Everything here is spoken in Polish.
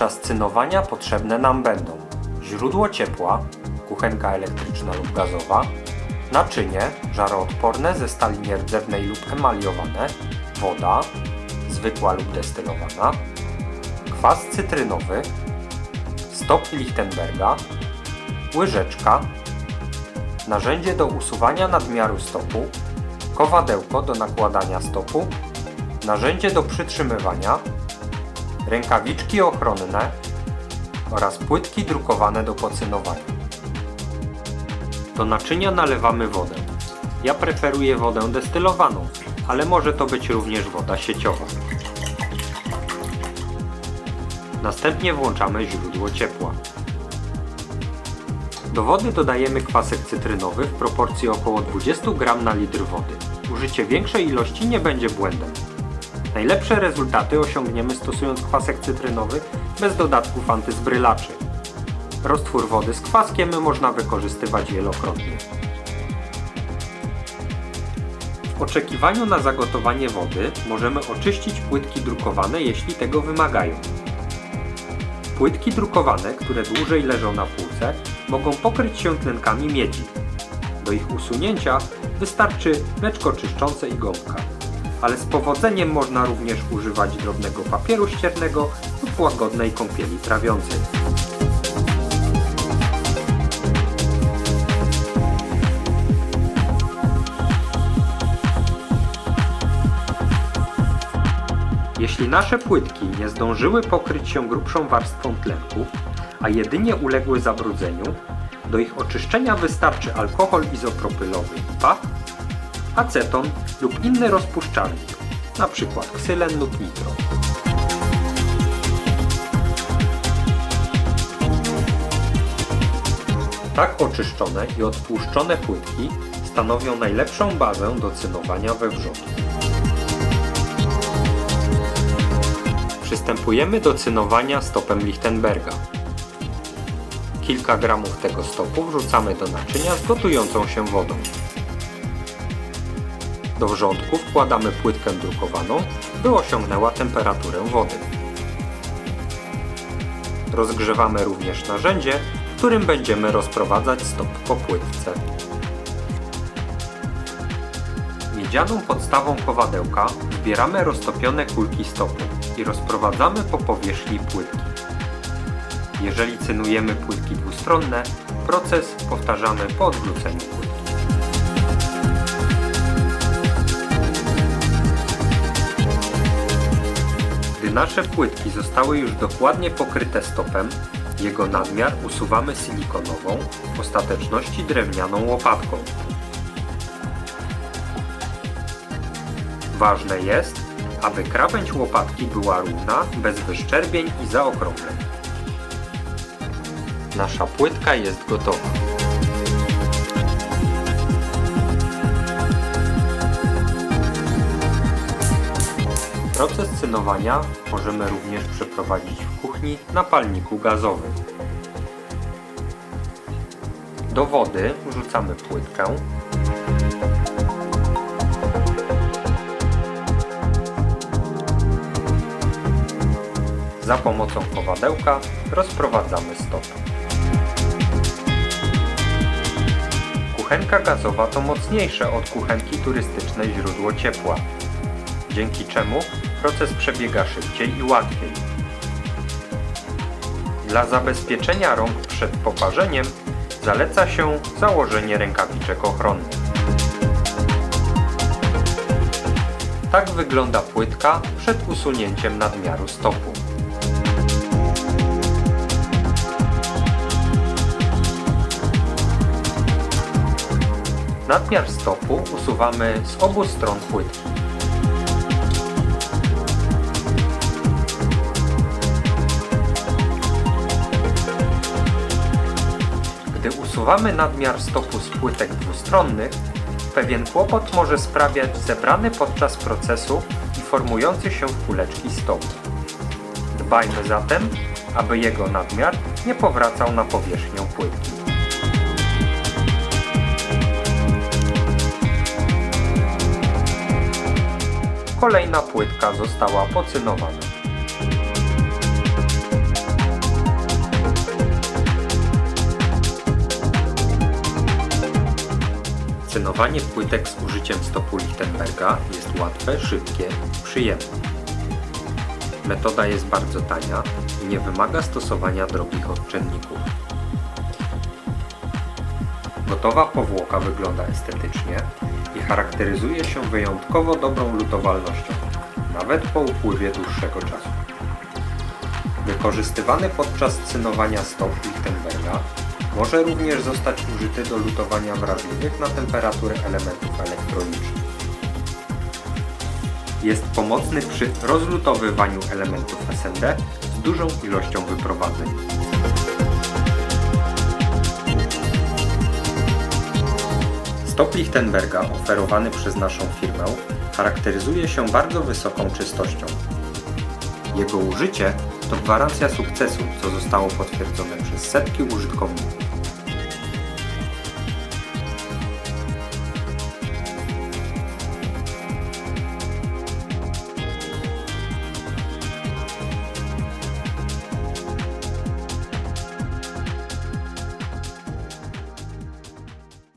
Podczas cynowania potrzebne nam będą źródło ciepła, kuchenka elektryczna lub gazowa, naczynie żaroodporne ze stali nierdzewnej lub emaliowane, woda, zwykła lub destylowana, kwas cytrynowy, stok Lichtenberga, łyżeczka, narzędzie do usuwania nadmiaru stopu, kowadełko do nakładania stopu, narzędzie do przytrzymywania, rękawiczki ochronne oraz płytki drukowane do pocynowania. Do naczynia nalewamy wodę. Ja preferuję wodę destylowaną, ale może to być również woda sieciowa. Następnie włączamy źródło ciepła. Do wody dodajemy kwasek cytrynowy w proporcji około 20 g na litr wody. Użycie większej ilości nie będzie błędem. Najlepsze rezultaty osiągniemy stosując kwasek cytrynowy bez dodatków antyzbrylaczy. Roztwór wody z kwaskiem można wykorzystywać wielokrotnie. W oczekiwaniu na zagotowanie wody możemy oczyścić płytki drukowane, jeśli tego wymagają. Płytki drukowane, które dłużej leżą na półce, mogą pokryć się tlenkami miedzi. Do ich usunięcia wystarczy mleczko czyszczące i gąbka. Ale z powodzeniem można również używać drobnego papieru ściernego lub łagodnej kąpieli trawiącej. Jeśli nasze płytki nie zdążyły pokryć się grubszą warstwą tlenku, a jedynie uległy zabrudzeniu, do ich oczyszczenia wystarczy alkohol izopropylowy IPA, aceton lub inny rozpuszczalnik, np. ksylen lub nitro. Tak oczyszczone i odtłuszczone płytki stanowią najlepszą bazę do cynowania we wrzotu. Przystępujemy do cynowania stopem Lichtenberga. Kilka gramów tego stopu wrzucamy do naczynia z gotującą się wodą. Do wrzątku wkładamy płytkę drukowaną, by osiągnęła temperaturę wody. Rozgrzewamy również narzędzie, którym będziemy rozprowadzać stop po płytce. Miedzianą podstawą kowadełka zbieramy roztopione kulki stopu i rozprowadzamy po powierzchni płytki. Jeżeli cynujemy płytki dwustronne, proces powtarzamy po odwróceniu nasze płytki zostały już dokładnie pokryte stopem, jego nadmiar usuwamy silikonową, w ostateczności drewnianą łopatką. Ważne jest, aby krawędź łopatki była równa, bez wyszczerbień i zaokrągleń. Nasza płytka jest gotowa. Proces cynowania możemy również przeprowadzić w kuchni na palniku gazowym. Do wody wrzucamy płytkę, Za pomocą kowadełka rozprowadzamy stop. Kuchenka gazowa to mocniejsze od kuchenki turystycznej źródło ciepła, dzięki czemu proces przebiega szybciej i łatwiej. Dla zabezpieczenia rąk przed poparzeniem zaleca się założenie rękawiczek ochronnych. Tak wygląda płytka przed usunięciem nadmiaru stopu. Nadmiar stopu usuwamy z obu stron płytki. Gdy usuwamy nadmiar stopu z płytek dwustronnych, pewien kłopot może sprawiać zebrany podczas procesu i formujący się w kuleczki stop. Dbajmy zatem, aby jego nadmiar nie powracał na powierzchnię płytki. Kolejna płytka została pocynowana. Cenowanie płytek z użyciem stopu Lichtenberga jest łatwe, szybkie i przyjemne. Metoda jest bardzo tania i nie wymaga stosowania drogich odczynników. Gotowa powłoka wygląda estetycznie i charakteryzuje się wyjątkowo dobrą lutowalnością, nawet po upływie dłuższego czasu. Wykorzystywany podczas cynowania stop Lichtenberga może również zostać użyty do lutowania wrażliwych na temperaturę elementów elektronicznych. Jest pomocny przy rozlutowywaniu elementów SMD z dużą ilością wyprowadzeń. Stop Lichtenberga oferowany przez naszą firmę charakteryzuje się bardzo wysoką czystością. Jego użycie to gwarancja sukcesu, co zostało potwierdzone przez setki użytkowników.